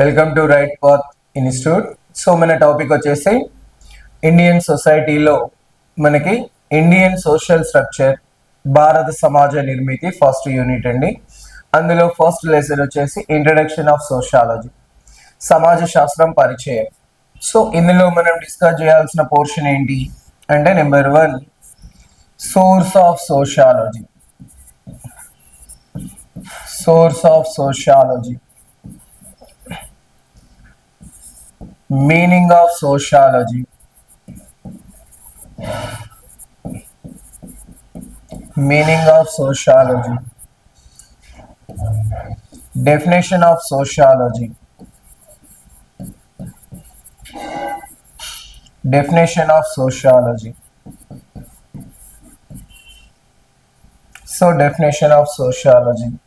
Welcome to right path institute so మన topic వచ్చేసి Indian సొసైటీలో మనకి ఇండియన్ సోషల్ స్ట్రక్చర్ భారత సమాజ నిర్మితి ఫస్ట్ యూనిట్ అండి. అందులో ఫస్ట్ లెసన్ వచ్చేసి ఇంట్రడక్షన్ ఆఫ్ సోషాలజీ సమాజ శాస్త్రం పరిచయం. సో ఇందులో మనం డిస్కస్ చేయాల్సిన పోర్షన్ ఏంటి అంటే number one source of sociology source of sociology meaning of sociology. Meaning of sociology. Definition of sociology. Definition of sociology. So definition of sociology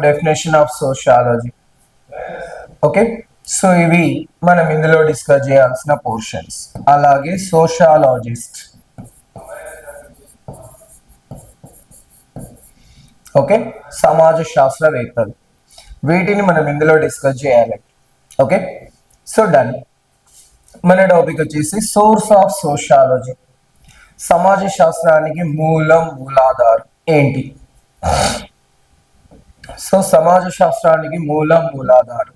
definition of sociology okay so ఇవి మనం ఇందులో discuss చేయాల్సిన portions అలాగే sociologist okay సమాజ శాస్త్రవేత్తలు వీటిని మనం ఇందులో డిస్కస్ చేయాలి. ఓకే సో డన్ మన టాపిక్ వచ్చేసి సోర్స్ ఆఫ్ సోషాలజీ సమాజ శాస్త్రానికి మూలం మూలాధారం ఏంటి? సో సమాజ శాస్త్రానికి మూల మూలాధారం.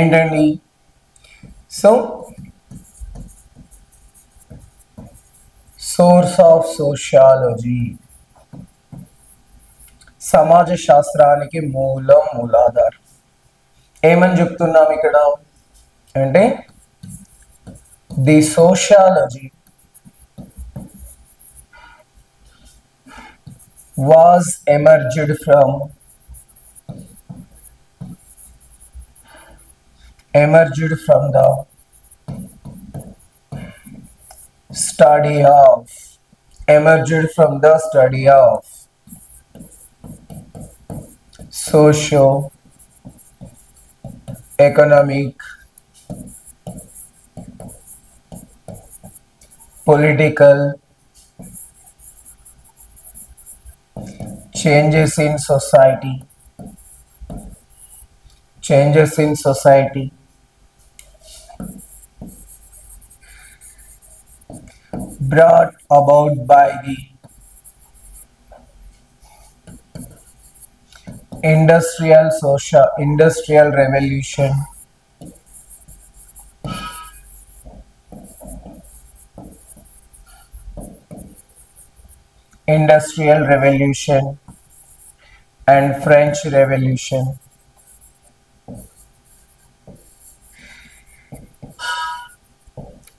ఏంటండి? So source of sociology. సమాజ శాస్త్రానికి మూలం మూలాధారం. ఏమని చెప్తున్నాం ఇక్కడ? అంటే the sociology was emerged from emerged from the study of emerged from the study of socio economic political changes in society changes in society brought about by the industrial social industrial revolution. Industrial revolution and french revolution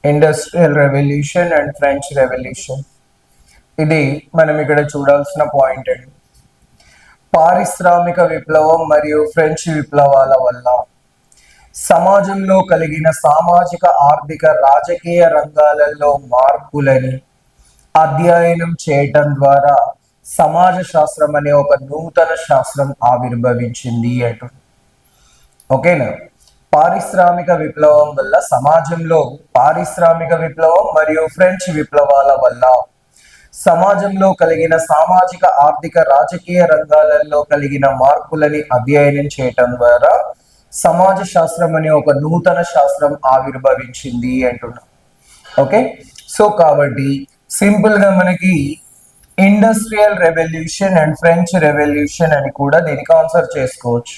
industrial revolution and French revolution ఇది మనం ఇక్కడ చూడాల్సిన point అండి. పారిశ్రామిక విప్లవం మరియు French విప్లవాల వల్ల సమాజంలో కలిగిన సామాజిక ఆర్థిక రాజకీయ రంగాలలో మార్పులని అధ్యయనం చేయటం ద్వారా సమాజ శాస్త్రం అనే ఒక నూతన శాస్త్రం ఆవిర్భవించింది అంటూ ఓకేనా? పారిశ్రామిక విప్లవం వల్ల సమాజంలో పారిశ్రామిక విప్లవం మరియు ఫ్రెంచ్ విప్లవాల వల్ల. సమాజంలో కలిగిన సామాజిక ఆర్థిక రాజకీయ రంగాలలో కలిగిన మార్పులని అధ్యయనం చేయటం ద్వారా సమాజ శాస్త్రం అనే ఒక నూతన శాస్త్రం ఆవిర్భవించింది అంటున్నాం. ఓకే? సో కాబట్టి సింపుల్గా మనకి industrial revolution and French revolution అని కూడా దీనికి ఆన్సర్ చేసుకోవచ్చు.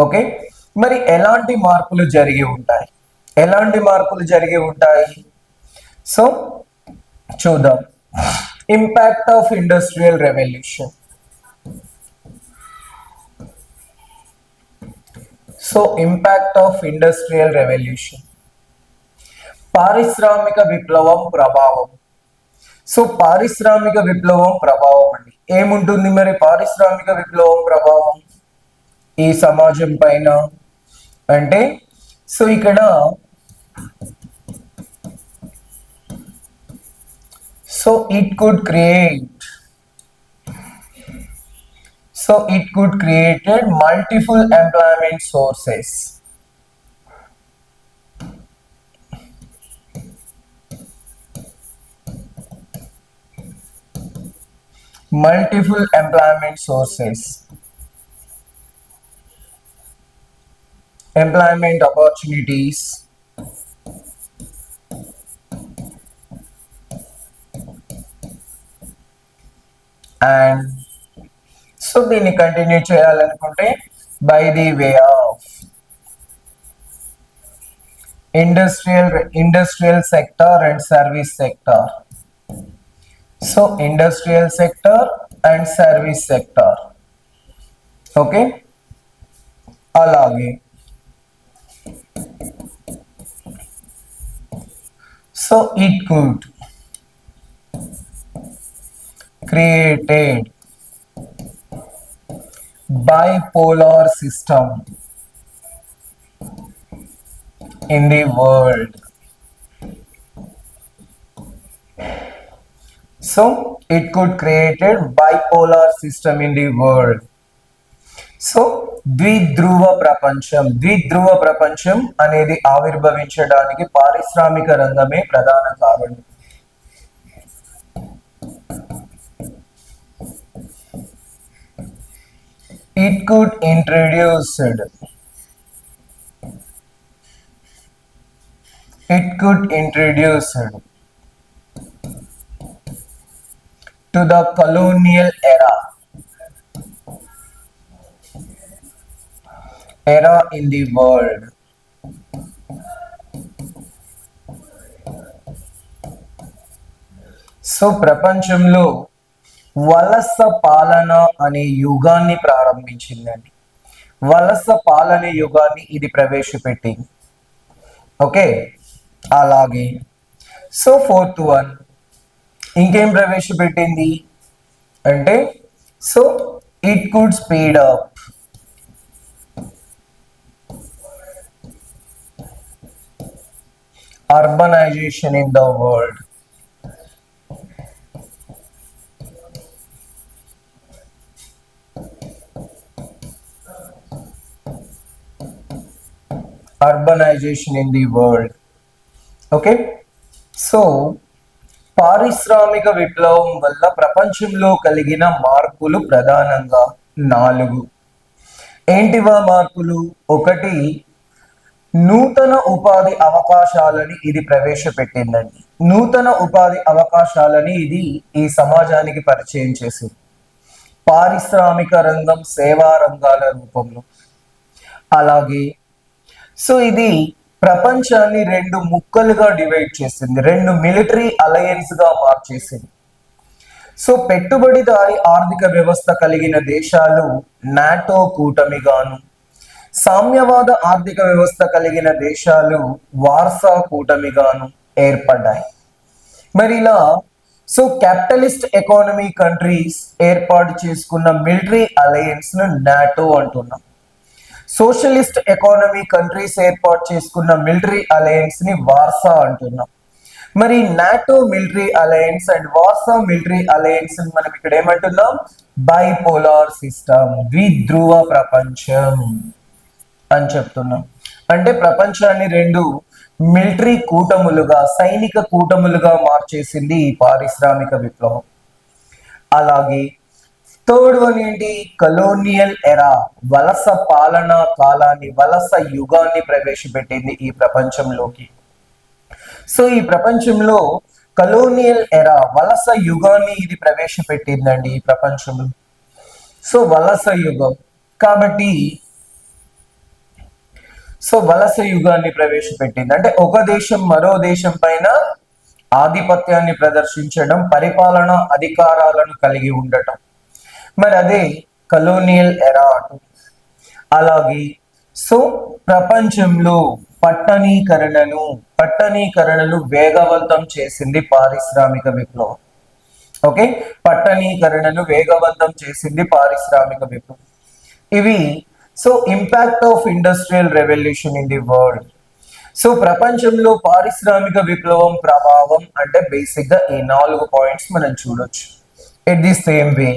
ఓకే? మరి ఎలాంటి మార్పులు జరిగి ఉంటాయి? ఎలాంటి మార్పులు జరిగి ఉంటాయి? సో చూద్దాం. Impact of industrial revolution so impact of industrial revolution పారిశ్రామిక విప్లవం ప్రభావం. సో పారిశ్రామిక విప్లవం ప్రభావం అండి. ఏముంటుంది మరి పారిశ్రామిక విప్లవం ప్రభావం? ఈ సమాజం పైన And so, ఇక్కడ so it could create so it could created multiple employment multiple employment sources employment opportunities. And so దీన్ని కంటిన్యూ చేయాలనుకుంటే by the way of industrial industrial sector and service sector so industrial sector and service sector okay అలాగే. So it could created bipolar system in the world. So it could created bipolar system in the world. So ద్విధ్రువ ప్రపంచం. ద్విధ్రువ ప్రపంచం అనేది ఆవిర్భవించడానికి పారిశ్రామిక రంగమే ప్రధాన కారణం. It could introduced it could introduced to the colonial era era in the world. So ప్రపంచంలో వలస పాలన అనే యుగాన్ని ప్రారంభించిందండి. వలస పాలన యుగాన్ని ఇది ప్రవేశపెట్టింది. ఓకే? అలాగే. సో ఫోర్త్ వన్ ఇంకేం ప్రవేశపెట్టింది? అంటే so it could speed up urbanization in the world. Urbanization in the world. Okay so పారిశ్రామిక విప్లవం వల్ల ప్రపంచంలో కలిగిన మార్పులు ప్రధానంగా నాలుగు. ఏంటివా మార్పులు? ఒకటి నూతన ఉపాధి అవకాశాలని ఇది ప్రవేశపెట్టిందండి. నూతన ఉపాధి అవకాశాలని ఇది ఈ సమాజానికి పరిచయం చేసింది. పారిశ్రామిక రంగం సేవా రంగాల రూపంలో. అలాగే సో ఇది ప్రపంచాన్ని రెండు ముక్కలుగా డివైడ్ చేసింది. రెండు మిలిటరీ అలయన్స్గా మార్చేసింది. సో పెట్టుబడిదారి ఆర్థిక వ్యవస్థ కలిగిన దేశాలు నాటో కూటమిగాను సామ్యవాద ఆర్థిక వ్యవస్థ కలిగిన దేశాలు వార్సా కూటమిగాను ఏర్పడ్డాయి. మరి ఇలా సో క్యాపిటలిస్ట్ ఎకానమీ కంట్రీస్ ఏర్పాటు చేసుకున్న మిలిటరీ అలయన్స్ను నాటో అంటున్నాం. సోషలిస్ట్ ఎకానమీ కంట్రీస్ ఏర్పాటు చేసుకున్న మిలిటరీ అలయన్స్ని వార్సా అంటున్నాం. మరి NATO military alliance and Warsaw military alliance మనం ఇక్కడ ఏమంటున్నాం? బైపోలార్ సిస్టమ్ ద్విధ్రువ ప్రపంచం. అని చెప్తున్నాం. అంటే ప్రపంచాన్ని రెండు మిలిటరీ కూటములుగా సైనిక కూటములుగా మార్చేసింది ఈ పారిశ్రామిక విప్లవం. అలాగే థర్డ్ వన్ ఏంటి? కలోనియల్ ఎరా వలస పాలనా కాలాన్ని వలస యుగాన్ని ప్రవేశపెట్టింది ఈ ప్రపంచంలోకి. సో ఈ ప్రపంచంలో కలోనియల్ ఎరా వలస యుగాన్ని ఇది ప్రవేశపెట్టిందండి ఈ ప్రపంచంలో. సో వలస యుగం. కాబట్టి సో వలస యుగాన్ని ప్రవేశపెట్టింది. అంటే ఒక దేశం మరో దేశం పైన ఆధిపత్యాన్ని ప్రదర్శించడం పరిపాలన అధికారాలను కలిగి ఉండటం. మరి అదే కలోనియల్ ఎరా అలాగే సో ప్రపంచంలో పట్టణీకరణను పట్టణీకరణను వేగవంతం చేసింది పారిశ్రామిక విప్లవం. ఓకే? పట్టణీకరణను వేగవంతం చేసింది పారిశ్రామిక విప్లవం. ఇవి so impact of industrial revolution in the world so ప్రపంచంలో పారిశ్రామిక విప్లవం ప్రభావం అంటే బేసిక్గా ఈ నాలుగు పాయింట్స్ మనం చూడొచ్చు. At the same way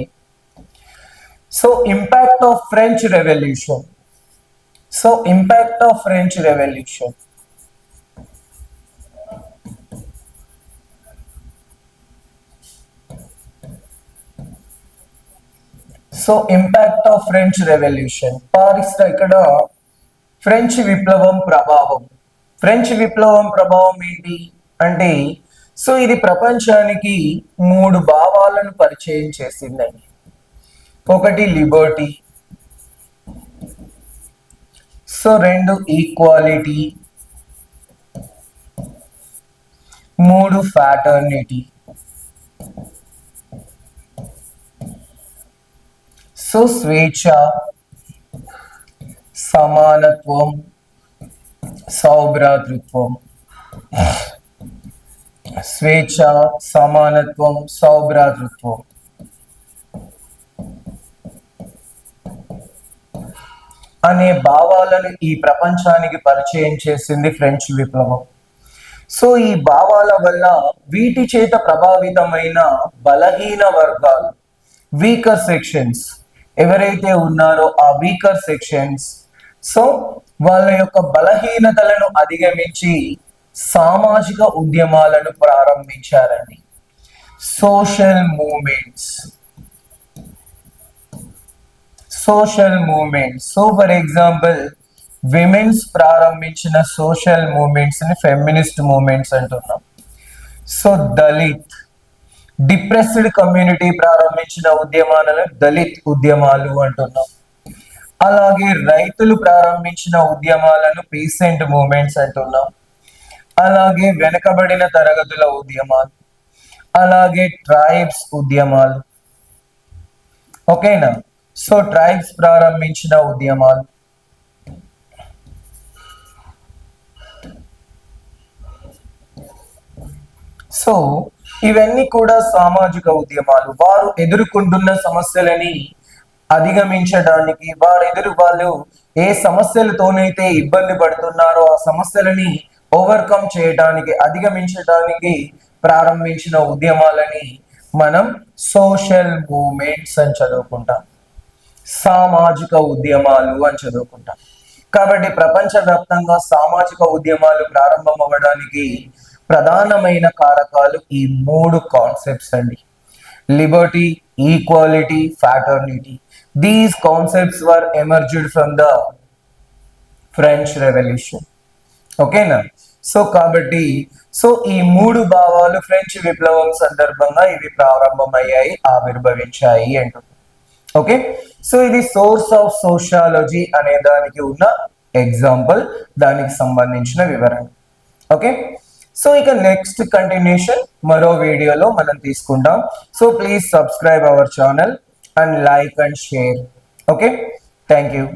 so impact of French revolution so impact of French revolution so impact of French revolution Paris ఇక్కడ ఫ్రెంచ్ విప్లవం ప్రభావం. ఫ్రెంచ్ విప్లవం ప్రభావం ఏంటి? అంటే సో ఇది ప్రపంచానికి మూడు భావాలను పరిచయం చేసిందండి ఒకటి లిబర్టీ సో రెండు ఈక్వాలిటీ మూడు ఫ్యాటర్నిటీ సో స్వేచ్ఛ సమానత్వం సౌభ్రాతృత్వం స్వేచ్ఛ సమానత్వం సౌభ్రాతృత్వం అనే భావాలను ఈ ప్రపంచానికి పరిచయం చేసింది ఫ్రెంచ్ విప్లవం సో ఈ భావాల వల్ల వీటి చేత ప్రభావితమైన బలహీన వర్గాలు వీకర్ సెక్షన్స్ ఎవరైతే ఉన్నారో ఆ వీకర్ సెక్షన్స్ సో వాళ్ళ యొక్క బలహీనతలను అధిగమించి సామాజిక ఉద్యమాలను ప్రారంభించారండి. Social movements social movements so for example women's ప్రారంభించిన సోషల్ మూమెంట్స్ని ఫెమినిస్ట్ మూమెంట్స్ అంటున్నాం. సో దళిత్ డిప్రెస్డ్ కమ్యూనిటీ ప్రారంభించిన ఉద్యమాలను దళిత్ ఉద్యమాలు అంటున్నాం. అలాగే రైతులు ప్రారంభించిన ఉద్యమాలను పీసెంట్ మూమెంట్స్ అంటున్నాం. అలాగే వెనకబడిన తరగతుల ఉద్యమాలు. అలాగే ట్రైబ్స్ ఉద్యమాలు. ఓకేనా? సో ట్రైబ్స్ ప్రారంభించిన ఉద్యమాలు. సో ఇవన్నీ కూడా సామాజిక ఉద్యమాలు. వారు ఎదుర్కొంటున్న సమస్యలని అధిగమించడానికి వారు ఎదురు వాళ్ళు ఏ సమస్యలతోనైతే ఇబ్బంది పడుతున్నారో ఆ సమస్యలని ఓవర్కమ్ చేయడానికి అధిగమించడానికి ప్రారంభించిన ఉద్యమాలని మనం సోషల్ మూమెంట్స్ అని చదువుకుంటాం. సామాజిక ఉద్యమాలు అని చదువుకుంటాం. కాబట్టి ప్రపంచవ్యాప్తంగా సామాజిక ఉద్యమాలు ప్రారంభం అవ్వడానికి ప్రధానమైన కారకాలు ఈ మూడు కాన్సెప్ట్స్ అండి. Liberty equality fraternity these concepts were emerged from the French revolution ఓకేనా సో కాబట్టి సో ఈ మూడు భావాలు ఫ్రెంచ్ విప్లవం సందర్భంగా ఇవి ప్రారంభమయ్యాయి ఆవిర్భవించాయి అంటుంది ఓకే సో ఇది సోర్స్ ఆఫ్ సోషాలజీ అనే దానికి ఉన్న ఎగ్జాంపుల్ దానికి సంబంధించిన వివరణ. ఓకే సో ఇక నెక్స్ట్ కంటిన్యూషన్ మరో వీడియోలో మనం తీసుకుంటాం so please subscribe our channel and like and share okay thank you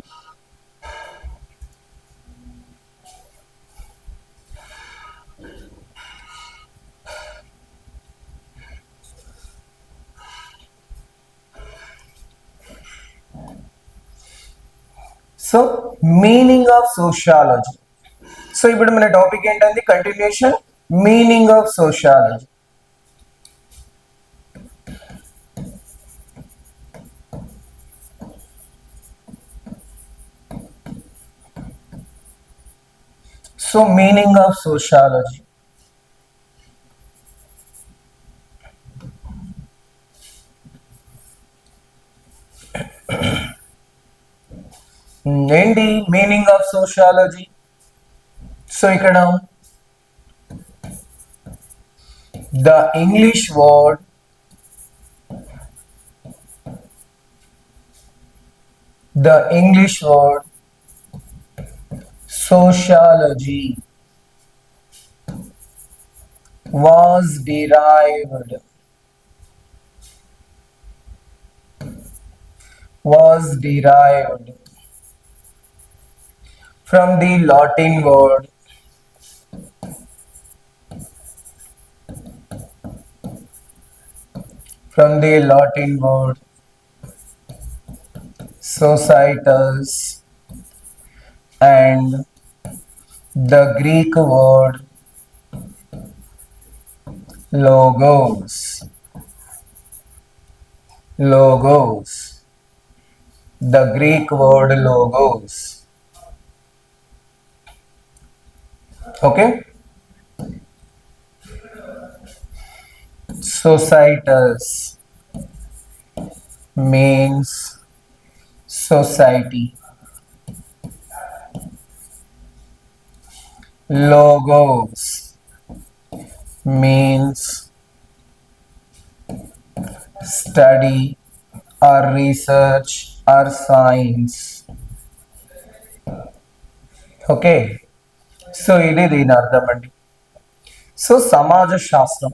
so meaning of sociology so ఇప్పుడు మన టాపిక్ ఏంటంటే continuation meaning of sociology so meaning of sociology ఏంటి మీనింగ్ ఆఫ్ సోషాలజీ సో ఇక్కడ the English word the English word sociology was derived was derived from the Latin word from the Latin word societas and the Greek word logos. Logos. The Greek word logos. Okay? Societas means society logos means study or research or science okay so ఇది దీని అర్థం అండి so సమాజ శాస్త్రం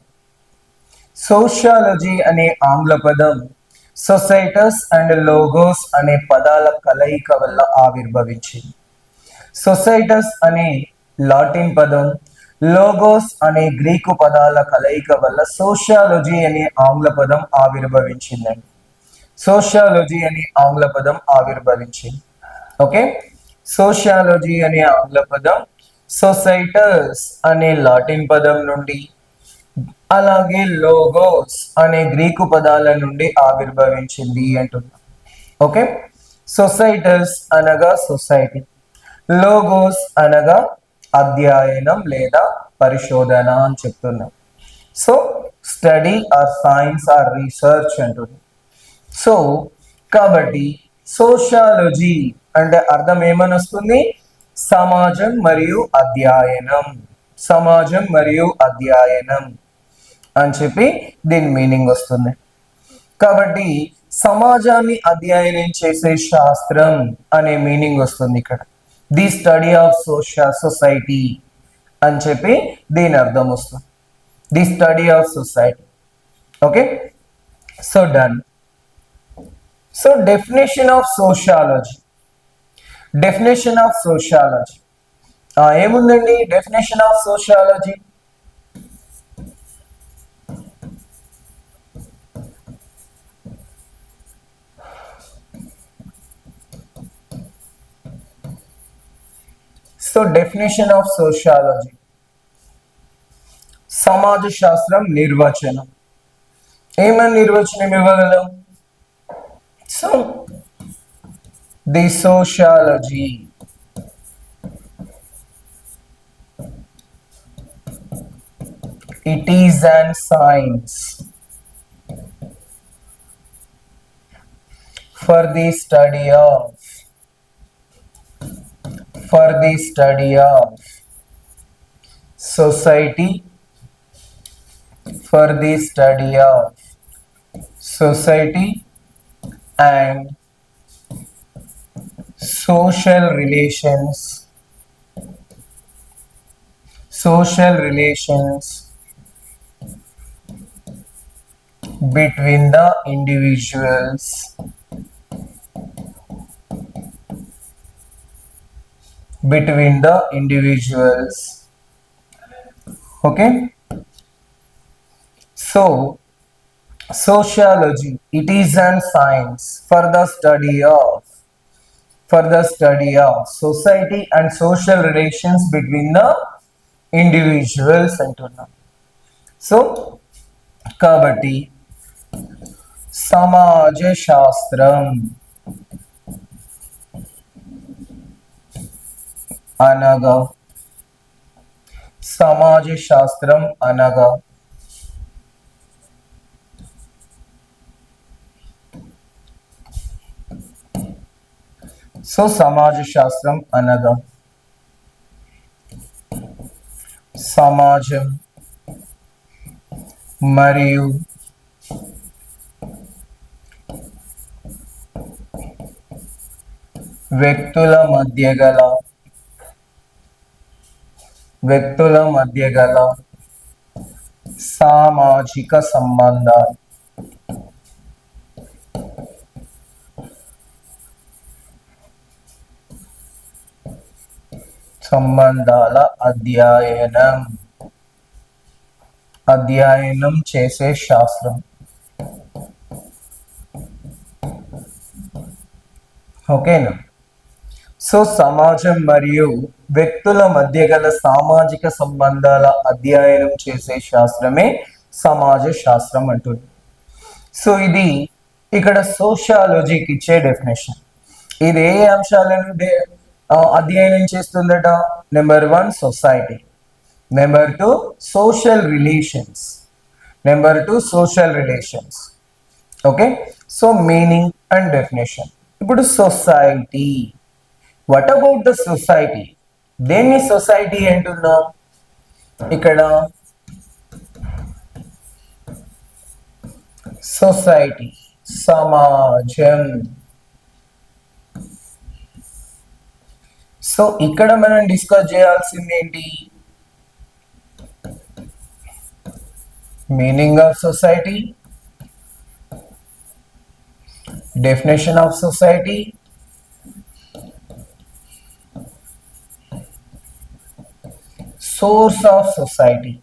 sociology అనే ఆంగ్ల పదం societas and logos అనే పదాల కలయిక వల్ల ఆవిర్భవించింది. సొసైటస్ అనే లాటిన్ పదం లోగోస్ అనే గ్రీకు పదాల కలయిక వల్ల సోషియాలజీ అనే ఆంగ్ల పదం ఆవిర్భవించిందండి. సోషియాలజీ అనే ఆంగ్ల పదం ఆవిర్భవించింది. ఓకే? సోషియాలజీ అనే ఆంగ్ల పదం సొసైటస్ అనే లాటిన్ పదం నుండి అలాగే లోగోస్ అనే గ్రీకు పదాల నుండి ఆవిర్భవించింది అంటున్నాం. ఓకే? సొసైటస్ అనగా సొసైటీ లోగోస్ అనగా అధ్యయనం లేదా పరిశోధన అని చెప్తున్నాం. So study or science or research అంటుంది సో కాబట్టి సోషాలజీ అంటే అర్థం ఏమని వస్తుంది? సమాజం మరియు అధ్యయనం. సమాజం మరియు అధ్యయనం. అని చెప్పి దీని మీనింగ్ వస్తుంది. కాబట్టి సమాజాన్ని అధ్యయనం చేసే శాస్త్రం అనే మీనింగ్ వస్తుంది ఇక్కడ. The study of social society అని చెప్పి దీని అర్థం వస్తుంది. The study of society. Okay? So done. So definition of sociology. Definition of sociology. ఏముందండి? Definition of sociology. So definition of sociology సమాజ శాస్త్రం నిర్వచనం ఏమని నిర్వచనం ఇవ్వగలం so the sociology it is an science. For the study of for the study of society for the study of society and social relations social relations between the individuals between the individuals okay so sociology it is an science for the study of for the study of society and social relations between the individuals అంటున్నాం so కాబట్టి సమాజ శాస్త్రం అనగా సమాజ శాస్త్రం అనగా so సమాజ శాస్త్రం అనగా సమాజం మరియు వ్యక్తుల మధ్య గల వ్యక్తుల మధ్య గల సామాజిక సంబంధాలు. సంబంధాల అధ్యయనం. అధ్యయనం చేసే శాస్త్రం. ఓకేనా? సో సమాజం మరియు వ్యక్తుల మధ్య గల సామాజిక సంబంధాల అధ్యయనం చేసే శాస్త్రమే సమాజ శాస్త్రం అంటుంది. సో ఇది ఇక్కడ సోషాలజీకి ఇచ్చే డెఫినేషన్ ఇది ఏ అంశాలను అధ్యయనం చేస్తుందట? Number one society number two social relations number two social relations okay so meaning and definition ఇప్పుడు society what about the society దేన్ని సొసైటీ అంటున్నాం? ఇక్కడ సొసైటీ సమాజం. సో ఇక్కడ మనం డిస్కస్ చేయాల్సింది ఏంటి? Meaning of society definition of society source of society.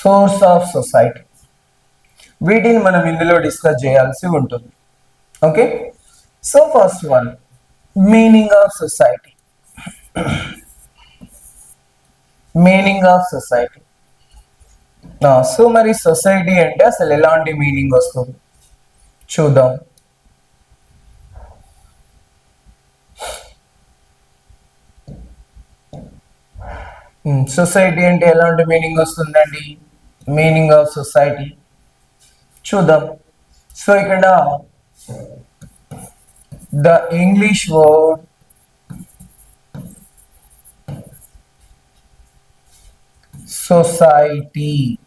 Source of society వీటిని మనం ఇందులో డిస్కస్ చేయాల్సి ఉంటుంది. Okay so first one meaning of society meaning of society so మరి సొసైటీ అంటే అసలు ఎలాంటి మీనింగ్ వస్తుంది? చూద్దాం. సొసైటీ అంటే ఎలాంటి మీనింగ్ వస్తుందండి మీనింగ్ ఆఫ్ సొసైటీ చూద్దాం సో ఇక్కడ the English word society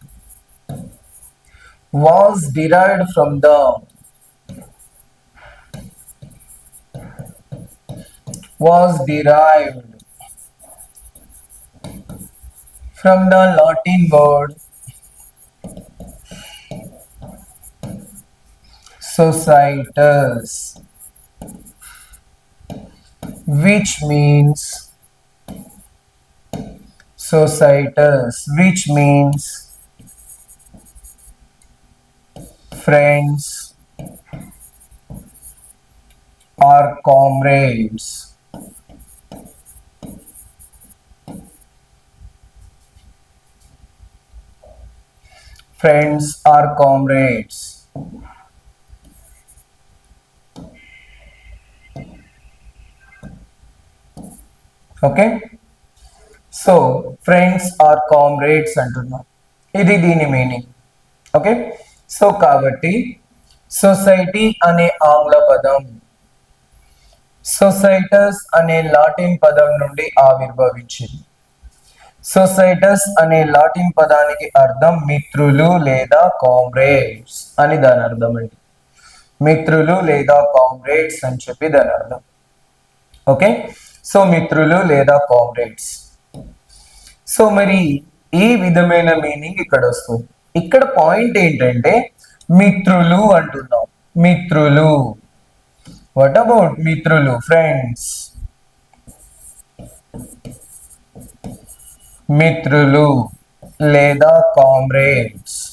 was derived from the was derived from the Latin word societas which means societas which means friends or comrades friends or comrades okay so friends or comrades అంటున్నాం. ఇది దీని meaning okay so కాబట్టి society అనే ఆంగ్ల పదం societas అనే Latin పదం నుండి ఆవిర్భవించింది. సొసైటస్ అనే లాటిన్ పదానికి అర్థం మిత్రులు లేదా కామ్రేడ్స్ అని దాని అర్థం అండి. మిత్రులు లేదా కామ్రేడ్స్ అని చెప్పి దాని అర్థం. ఓకే? సో మిత్రులు లేదా కామ్రేడ్స్. సో మరి ఈ విధమైన మీనింగ్ ఇక్కడ వస్తుంది. ఇక్కడ పాయింట్ ఏంటంటే మిత్రులు అంటున్నాం. మిత్రులు. వాట్ అబౌట్ మిత్రులు ఫ్రెండ్స్ మిత్రులు లేదా కామ్రేడ్స్.